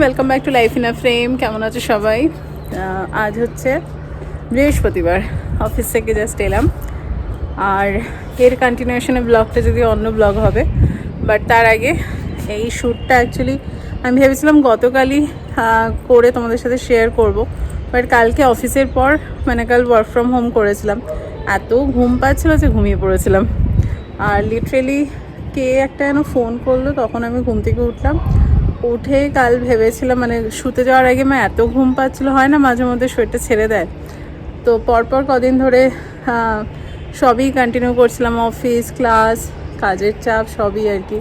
Welcome back to life in a frame কেমন আছে সবাই? আজ হচ্ছে বৃহস্পতিবার। অফিস থেকে জাস্ট এলাম। আর এর কন্টিনিউশনে ব্লগটা যদি অন্য ব্লগ হবে বাট তার আগে এই শ্যুটটা অ্যাকচুয়ালি আমি ভেবেছিলাম গতকালই করে তোমাদের সাথে শেয়ার করব বাট কালকে অফিসের পর মানে কাল ওয়ার্ক ফ্রম হোম করেছিলাম। এত ঘুম পাচ্ছিল যে ঘুমিয়ে পড়েছিলাম। আর লিটারেলি কে একটা যেন ফোন করল, তখন আমি ঘুম থেকে উঠলাম। উঠে কাল ভেবেছিলাম মানে শুতে যাওয়ার আগে মা এত ঘুম পাচ্ছিল, হয় না মাঝে মধ্যে শরীরটা ছেড়ে দেয়। তো পরপর কদিন ধরে সবই কন্টিনিউ করছিলাম অফিস ক্লাস কাজের চাপ, সবই আর কি,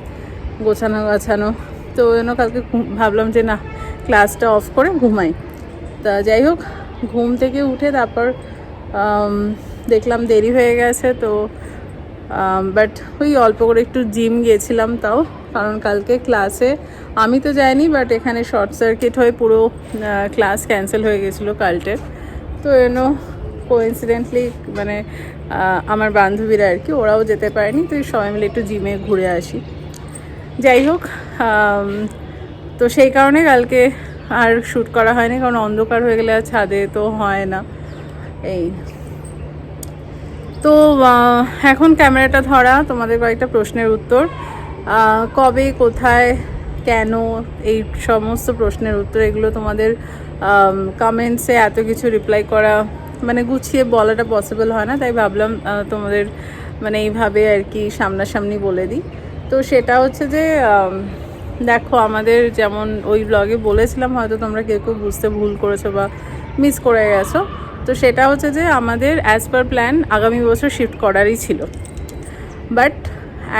গোছানো গাছানো। তো জন্য কালকে ভাবলাম যে না ক্লাসটা অফ করে ঘুমাই। তা যাই হোক, ঘুম থেকে উঠে তারপর দেখলাম দেরি হয়ে গেছে, তো বাট ওই অল্প করে একটু জিম গিয়েছিলাম তাও। কারণ কালকে ক্লাসে আমি তো যাইনি বাট এখানে শর্ট সার্কিট হয়ে পুরো ক্লাস ক্যান্সেল হয়ে গেছিল কালটের তো এন কোইন্সিডেন্টলি মানে আমার বান্ধবীরা আর কি, ওরাও যেতে পারেনি, তো সবাই মিলে একটু জিমে ঘুরে আসি। যাই হোক তো সেই কারণে কালকে আর শ্যুট করা হয়নি, কারণ অন্ধকার হয়ে গেলে আর ছাদে তো হয় না। এই। তো এখন ক্যামেরাটা ধরা, তোমাদের কয়েকটা প্রশ্নের উত্তর। কবে, কোথায়, কেন, এই সমস্ত প্রশ্নের উত্তর, এগুলো তোমাদের কমেন্টসে এত কিছু রিপ্লাই করা মানে গুছিয়ে বলাটা পসিবল হয় না, তাই ভাবলাম তোমাদের মানে এইভাবে আর কি সামনাসামনি বলে দিই। তো সেটা হচ্ছে যে দেখো, আমাদের যেমন ওই ব্লগে বলেছিলাম, হয়তো তোমরা কেউ কেউ বুঝতে ভুল করেছ বা মিস করে গেছো। তো সেটা হচ্ছে যে, আমাদের অ্যাজ পার প্ল্যান আগামী বছর শিফট করারই ছিল। বাট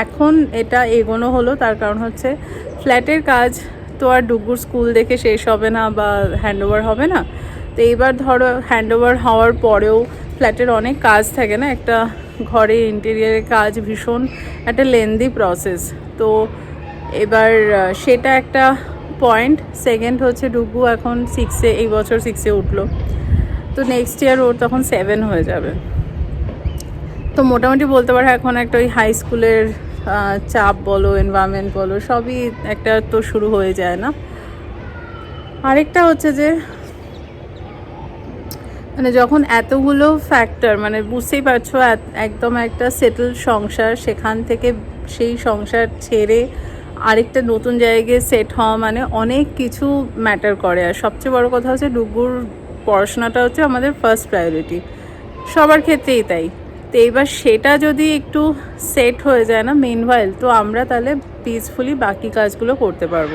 এখন এটা এগোনো হলো, তার কারণ হচ্ছে ফ্ল্যাটের কাজ তো আর ডুগুর স্কুল দেখে শেষ হবে না বা হ্যান্ডওভার হবে না। তো এইবার ধরো হ্যান্ডওভার হওয়ার পরেও ফ্ল্যাটের অনেক কাজ থাকে না, একটা ঘরে ইন্টেরিয়ারের কাজ ভীষণ একটা লেন্দি প্রসেস তো এবার সেটা একটা পয়েন্ট সেকেন্ড হচ্ছে ডুগু এখন সিক্সে এই বছর সিক্সে উঠল। তো নেক্সট ইয়ার ওর তখন সেভেন হয়ে যাবে। তো মোটামুটি বলতে পারো এখন একটা ওই হাই স্কুলের চাপ বলো এনভায়রনমেন্ট বলো, সবই একটা তো শুরু হয়ে যায় না। আরেকটা হচ্ছে যে মানে যখন এতগুলো ফ্যাক্টর মানে বুঝতেই পারছ একদম একটা সেটেল সংসার, সেখান থেকে সেই সংসার ছেড়ে আরেকটা নতুন জায়গায় সেট হওয়া মানে অনেক কিছু ম্যাটার করে। আর সবচেয়ে বড় কথা হচ্ছে, ডুগুর পড়াশোনাটা হচ্ছে আমাদের ফার্স্ট প্রায়োরিটি সবার ক্ষেত্রেই তাই। তো এইবার সেটা যদি একটু সেট হয়ে যায় না মেনভাইল তো আমরা তাহলে পিসফুলি বাকি কাজগুলো করতে পারব।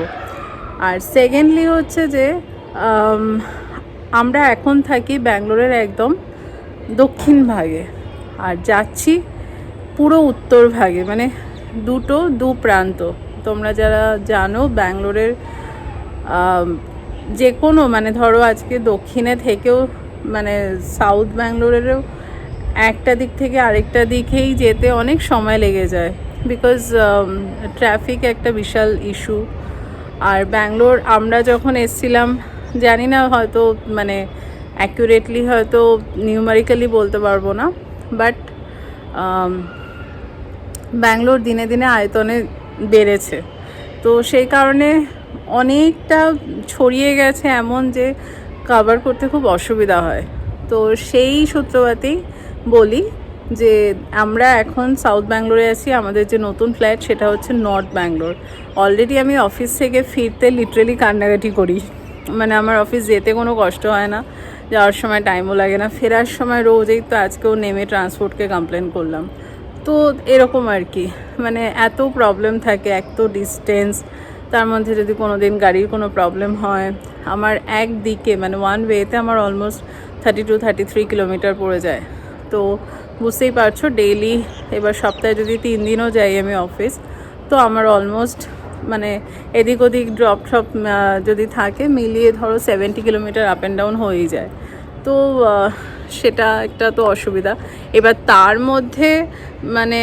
আর সেকেন্ডলি হচ্ছে যে আমরা এখন থাকি ব্যাঙ্গালোরের একদম দক্ষিণ ভাগে। আর যাচ্ছি পুরো উত্তর ভাগে মানে দুটো, দু প্রান্ত। তোমরা যারা জানো, ব্যাঙ্গালোরের যে কোনো মানে ধরো আজকে দক্ষিণে থেকেও মানে সাউথ ব্যাঙ্গালোরেরও একটা দিক থেকে আরেকটা দিকেই যেতে অনেক সময় লেগে যায়। বিকজ ট্রাফিক একটা বিশাল ইস্যু আর ব্যাঙ্গালোর, আমরা যখন এসছিলাম, জানি না হয়তো মানে অ্যাকুরেটলি হয়তো নিউমারিক্যালি বলতে পারব না। বাট ব্যাঙ্গালোর দিনে দিনে আয়তনে বেড়েছে। তো সেই কারণে অনেকটা ছড়িয়ে গেছে এমন যে কাভার করতে খুব অসুবিধা হয়। তো সেই সূত্রপাতেই বলি যে আমরা এখন সাউথ ব্যাঙ্গালোরে আছি। আমাদের যে নতুন ফ্ল্যাট সেটা হচ্ছে নর্থ ব্যাঙ্গালোর অলরেডি আমি অফিস থেকে ফিরতে লিটারেলি কান্নাকাটি করি। মানে আমার অফিস যেতে কোনো কষ্ট হয় না। যাওয়ার সময় টাইমও লাগে না। ফেরার সময় রোজেই তো আজকেও নেমে ট্রান্সপোর্টকে কমপ্লেন করলাম। তো এরকম আর কি। মানে এত প্রবলেম থাকে, এক তো ডিস্টেন্স তার মধ্যে যদি কোনো দিন গাড়ির কোনো প্রবলেম হয়। আমার একদিকে মানে ওয়ান ওয়েতে আমার almost thirty two thirty three kilometre পড়ে যায়। তো বুঝতেই পারছ ডেইলি এবার সপ্তাহে যদি তিন দিনও যাই আমি অফিস তো আমার অলমোস্ট মানে এদিক ওদিক ড্রপ ট্রপ যদি থাকে মিলিয়ে ধরো seventy kilometre up and down হয়েই যায়। তো সেটা একটা তো অসুবিধা। এবার তার মধ্যে মানে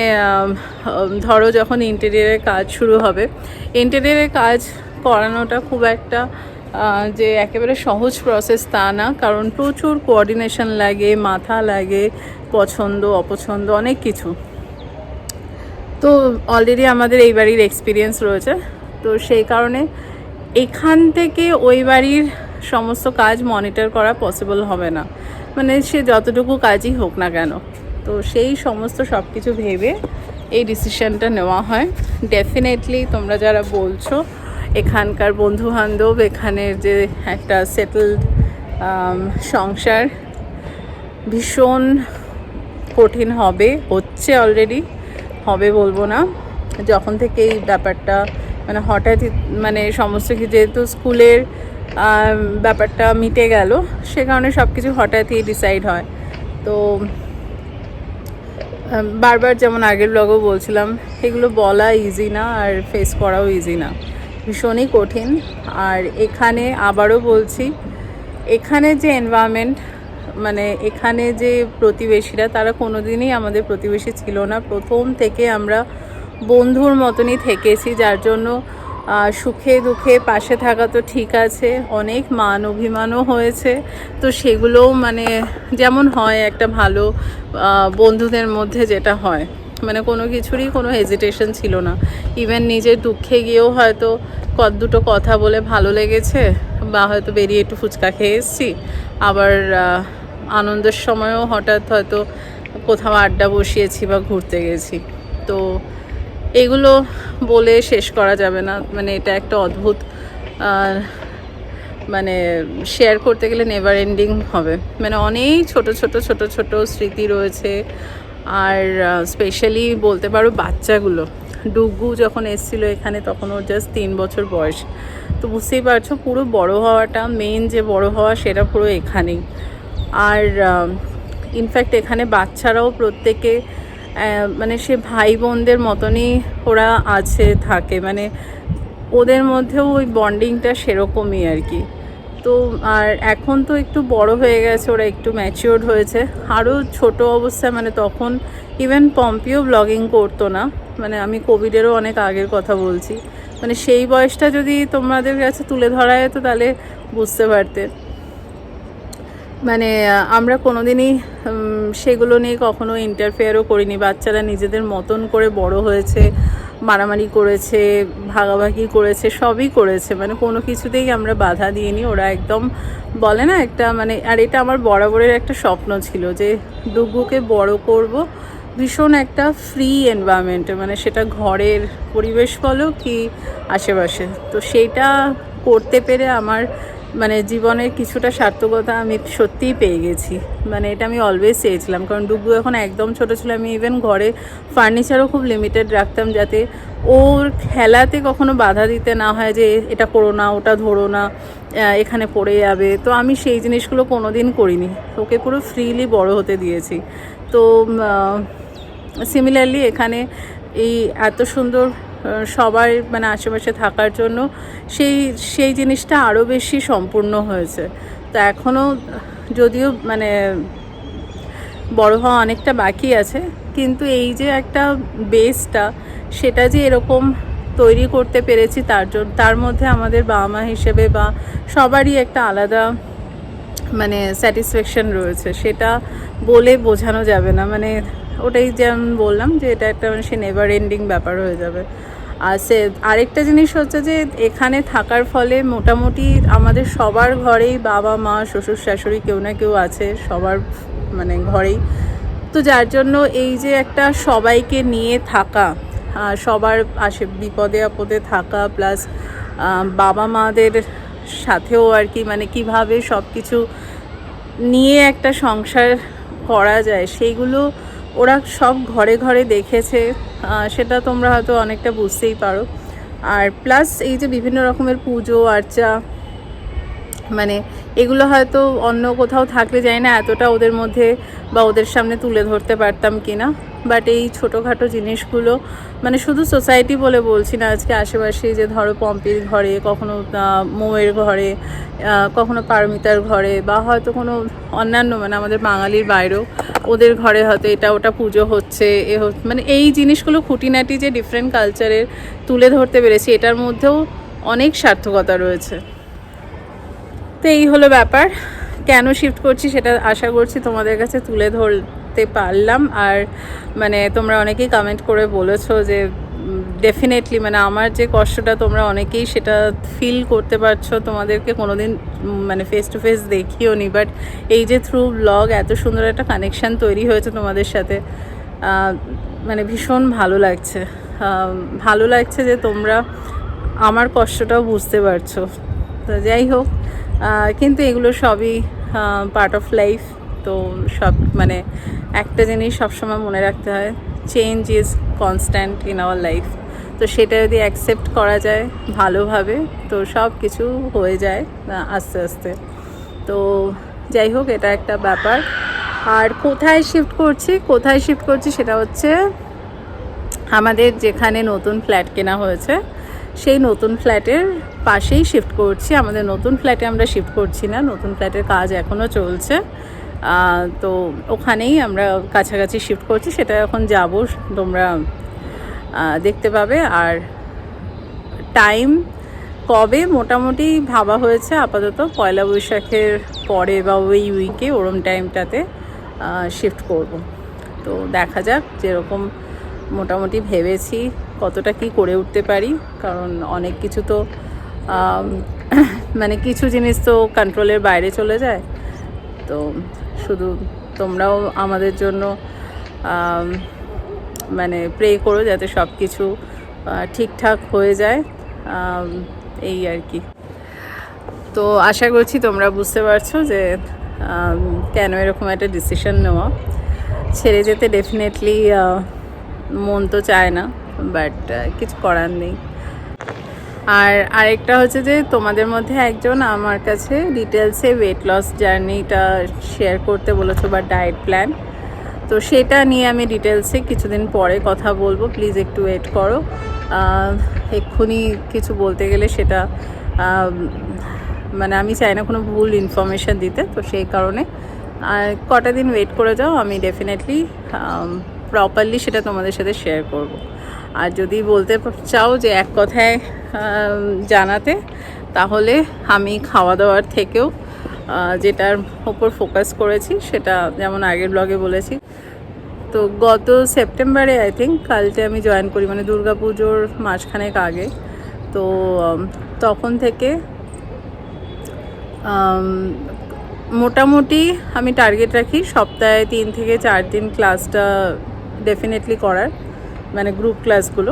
ধরো যখন ইন্টেরিয়ারের কাজ শুরু হবে ইন্টেরিয়ারের কাজ করানোটা খুব একটা যে একেবারে সহজ প্রসেস তা না, কারণ প্রচুর কোঅর্ডিনেশন লাগে, মাথা লাগে, পছন্দ, অপছন্দ, অনেক কিছু। তো অলরেডি আমাদের এই বাড়ির এক্সপিরিয়েন্স রয়েছে। তো সেই কারণে এখান থেকে ওই বাড়ির সমস্ত কাজ মনিটর করা পসিবল হবে না। মানে সে যতটুকু কাজই হোক না কেন। তো সেই সমস্ত সব কিছু ভেবে এই ডিসিশনটা নেওয়া হয়। ডেফিনেটলি তোমরা যারা বলছো এখানকার বন্ধু বান্ধব এখানের যে একটা সেটেলড সংসার ভীষণ কঠিন হবে, হচ্ছে অলরেডি হবে বলব না। যখন থেকে এই ব্যাপারটা মানে হঠাৎ মানে সমস্ত কিছু যেহেতু স্কুলের ব্যাপারটা মিটে গেল, সে কারণে সব কিছু হঠাৎই ডিসাইড হয়। তো বারবার যেমন আগের ব্লগও বলছিলাম, এগুলো বলা ইজি না আর ফেস করাও ইজি না। ভীষণই কঠিন। আর এখানে আবারও বলছি, এখানে যে এনভায়রনমেন্ট মানে এখানে যে প্রতিবেশীরা, তারা কোনো দিনই আমাদের প্রতিবেশী ছিল না। প্রথম থেকে আমরা বন্ধুর মতনই থেকেছি, যার জন্য সুখে দুঃখে পাশে থাকা তো ঠিক আছে। অনেক মান অভিমানও হয়েছে। তো সেগুলোও মানে যেমন হয় একটা ভালো বন্ধুদের মধ্যে যেটা হয়। মানে কোনো কিছুরই কোনো হেজিটেশন ছিল না। ইভেন নিজের দুঃখে গিয়েও হয়তো কত দুটো কথা বলে ভালো লেগেছে, বা হয়তো বেরিয়ে একটু ফুচকা খেয়ে এসেছি। আবার আনন্দের সময়ও হঠাৎ হয়তো কোথাও আড্ডা বসিয়েছি বা ঘুরতে গেছি। তো এগুলো বলে শেষ করা যাবে না। মানে এটা একটা অদ্ভুত মানে শেয়ার করতে গেলে নেভার এন্ডিং হবে। মানে অনেক ছোট ছোট ছোট ছোট স্মৃতি রয়েছে। আর স্পেশালি বলতে পারো বাচ্চাগুলো। ডুগু যখন এসেছিল এখানে, তখন ওর জাস্ট তিন বছর বয়স। তো বুঝতেই পারছ, পুরো বড় হওয়াটা মেন যে বড় হওয়া, সেটা পুরো এখানেই। আর ইনফ্যাক্ট এখানে বাচ্চারাও প্রত্যেকে মানে সে ভাই বোনদের মতনই ওরা আছে, থাকে। মানে ওদের মধ্যেও ওই বন্ডিংটা সেরকমই আর কি। তো আর এখন তো একটু বড় হয়ে গেছে, ওরা একটু ম্যাচিওর্ড হয়েছে। আরও ছোট অবস্থায় মানে তখন ইভেন পম্পিও ব্লগিং করতো না। মানে আমি কোভিডেরও অনেক আগের কথা বলছি। মানে সেই বয়সটা যদি তোমাদের কাছে তুলে ধরা যেত, তাহলে বুঝতে পারতে। মানে আমরা কোনোদিনই সেগুলো নিয়ে কখনো ইন্টারফেয়ারও করিনি। বাচ্চারা নিজেদের মতন করে বড় হয়েছে। মারামারি করেছে, ভাগাভাগি করেছে, সবই করেছে। মানে কোনো কিছুতেই আমরা বাধা দিইনি। ওরা একদম বলে না একটা মানে আর এটা আমার বরাবরের একটা স্বপ্ন ছিল যে ডুগুকে বড় করব। ভীষণ একটা ফ্রি এনভায়রনমেন্টে মানে সেটা ঘরের পরিবেশ বলো কি আশেপাশে। তো সেইটা করতে পেরে আমার মানে জীবনের কিছুটা সার্থকতা আমি সত্যিই পেয়ে গেছি। মানে এটা আমি অলওয়েজ চেয়েছিলাম। কারণ ডুগু এখন একদম ছোট ছিল। আমি ইভেন ঘরে ফার্নিচারও খুব লিমিটেড রাখতাম যাতে ওর খেলাতে কখনো বাধা দিতে না হয় যে এটা করো না, ওটা ধরো না এখানে পড়ে যাবে। তো আমি সেই জিনিসগুলো কোনো দিন করিনি। ওকে পুরো ফ্রিলি বড় হতে দিয়েছি। তো সিমিলারলি এখানে এই এত সুন্দর সবার মানে আশেপাশে থাকার জন্য সেই সেই জিনিসটা আরও বেশি সম্পূর্ণ হয়েছে। তো এখনও যদিও মানে বড় হওয়া অনেকটা বাকি আছে, কিন্তু এই যে একটা বেসটা, সেটা যে এরকম তৈরি করতে পেরেছি তার জন্য তার মধ্যে আমাদের বাবা মা হিসেবে বা সবারই একটা আলাদা মানে স্যাটিসফ্যাকশন রয়েছে, সেটা বলে বোঝানো যাবে না। মানে ওটাই যে আমি বললাম যে এটা একটা মানে সে নেভার এন্ডিং ব্যাপার হয়ে যাবে। আর সে আরেকটা জিনিস হচ্ছে যে এখানে থাকার ফলে মোটামুটি আমাদের সবার ঘরেই বাবা, মা, শ্বশুর, শাশুড়ি কেউ না কেউ আছে সবার মানে ঘরেই। তো যার জন্য এই যে একটা সবাইকে নিয়ে থাকা সবার আশে বিপদে আপদে থাকা প্লাস বাবা মাদের সাথেও আর কি মানে কীভাবে সব কিছু নিয়ে একটা সংসার করা যায়, সেইগুলো ওরা সব ঘরে ঘরে দেখেছে সেটা তোমরা হয়তো অনেকটা বুঝতেই পারো। আর প্লাস এই যে বিভিন্ন রকমের পুজো, আর্চা মানে এগুলো হয়তো অন্য কোথাও থাকলে যাই না এতটা ওদের মধ্যে বা ওদের সামনে তুলে ধরতে পারতাম কি না বাট এই ছোটোখাটো জিনিসগুলো মানে শুধু সোসাইটি বলে বলছি না, আজকে আশেপাশে যে ধরো পম্পির ঘরে, কখনো মৌয়ের ঘরে কখনো পারমিতার ঘরে বা হয়তো কোনো অন্যান্য মানে আমাদের বাঙালির বাইরেও, ওদের ঘরে হয়তো এটা ওটা পুজো হচ্ছে, এ মানে এই জিনিসগুলো খুঁটিনাটি যে ডিফারেন্ট কালচারের তুলে ধরতে পেরেছি, এটার মধ্যেও অনেক সার্থকতা রয়েছে। তো এই হলো ব্যাপার। কেন শিফট করছি সেটা আশা করছি তোমাদের কাছে তুলে ধরতে পারলাম। আর মানে তোমরা অনেকেই কমেন্ট করে বলেছ যে ডেফিনেটলি মানে আমার যে কষ্টটা তোমরা অনেকেই সেটা ফিল করতে পারছ। তোমাদেরকে কোনোদিন মানে ফেস টু ফেস দেখিও নি। বাট এই যে থ্রু ব্লগ এত সুন্দর একটা কানেকশান তৈরি হয়েছে তোমাদের সাথে মানে ভীষণ ভালো লাগছে। ভালো লাগছে যে তোমরা আমার কষ্টটাও বুঝতে পারছ। তো যাই হোক কিন্তু এগুলো সবই পার্ট অফ লাইফ তো সব মানে একটা জিনিস সবসময় মনে রাখতে হয় change is constant in our life তো সেটা যদি অ্যাকসেপ্ট করা যায় ভালোভাবে, তো সব কিছু হয়ে যায় আস্তে আস্তে। তো যাই হোক, এটা একটা ব্যাপার। আর কোথায় শিফট করছি, কোথায় শিফট করছি সেটা হচ্ছে আমাদের যেখানে নতুন ফ্ল্যাট কেনা হয়েছে সেই নতুন ফ্ল্যাটের পাশেই শিফট করছি। আমাদের নতুন ফ্ল্যাটে আমরা শিফট করছি না, নতুন ফ্ল্যাটের কাজ এখনও চলছে। তো ওখানেই আমরা কাছাকাছি শিফট করছি, সেটা এখন যাব, তোমরা দেখতে পাবে। আর টাইম কবে মোটামুটি ভাবা হয়েছে আপাতত, পয়লা বৈশাখের পরে বা ওই উইকে ওরম টাইমটাতে শিফট করব। তো দেখা যাক, যেরকম মোটামুটি ভেবেছি কতটা কি করে উঠতে পারি? কারণ অনেক কিছু তো মানে কিছু জিনিস তো কন্ট্রোলের বাইরে চলে যায়। তো শুধু তোমরাও আমাদের জন্য মানে প্রে করো যাতে সব কিছু ঠিকঠাক হয়ে যায়। এই আর কি। তো আশা করছি তোমরা বুঝতে পারছ যে কেন এরকম একটা ডিসিশন নেওয়া। ছেড়ে যেতে ডেফিনেটলি মন তো চায় না। বাট কিছু করার নেই। আর আরেকটা হচ্ছে যে, তোমাদের মধ্যে একজন আমার কাছে ডিটেলসে ওয়েট লস জার্নিটা শেয়ার করতে বলেছ বা ডায়েট প্ল্যান তো সেটা নিয়ে আমি ডিটেলসে কিছুদিন পরে কথা বলব। প্লিজ একটু ওয়েট করো। এক্ষুনি কিছু বলতে গেলে সেটা মানে আমি চাই না কোনো ভুল ইনফরমেশান দিতে, তো সেই কারণে। আর কটা দিন ওয়েট করে যাও, আমি ডেফিনেটলি প্রপারলি সেটা তোমাদের সাথে শেয়ার করব। আর যদি বলতে চাও যে এক কথায় জানাতে, তাহলে আমি খাওয়া দাওয়ার থেকেও যেটার ওপর ফোকাস করেছি, সেটা যেমন আগের ব্লগে বলেছি। তো গত সেপ্টেম্বরে আই থিঙ্ক কালকে আমি জয়েন করি মানে দুর্গা পুজোর মাসখানেক আগে। তো তখন থেকে মোটামুটি আমি টার্গেট রাখি সপ্তাহে তিন থেকে চার দিন ক্লাসটা ডেফিনেটলি করার। মানে গ্রুপ ক্লাসগুলো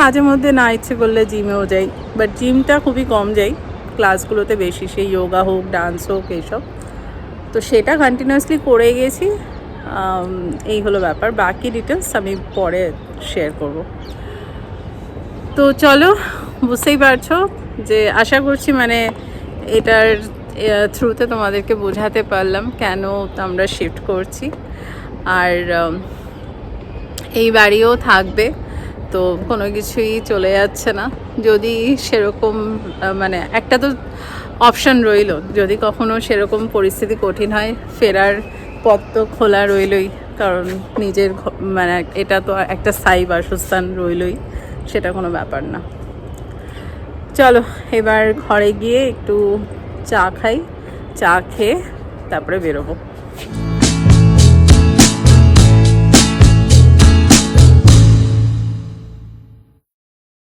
মাঝে মধ্যে না ইচ্ছে করলে জিমেও যাই। বাট জিমটা খুবই কম যাই। ক্লাসগুলোতে বেশি সেই যোগা হোক ডান্স হোক এইসব তো সেটা কন্টিনিউয়াসলি করে গেছি। এই হলো ব্যাপার। বাকি ডিটেলস আমি পরে শেয়ার করব। তো চলো, বুঝতেই পারছ যে আশা করছি মানে এটার থ্রুতে তোমাদেরকে বোঝাতে পারলাম কেন আমরা শিফট করছি। আর এই বাড়িও থাকবে, তো কোনো কিছুই চলে যাচ্ছে না। যদি সেরকম মানে একটা তো অপশান রইল, যদি কখনো সেরকম পরিস্থিতি কঠিন হয়, ফেরার পথ তো খোলা রইলই, কারণ নিজের মানে এটা তো একটা স্থায়ী বাসস্থান রইলই, সেটা কোনো ব্যাপার না। চলো, এবার ঘরে গিয়ে একটু চা খাই, চা খেয়ে তারপরে বেরোবো।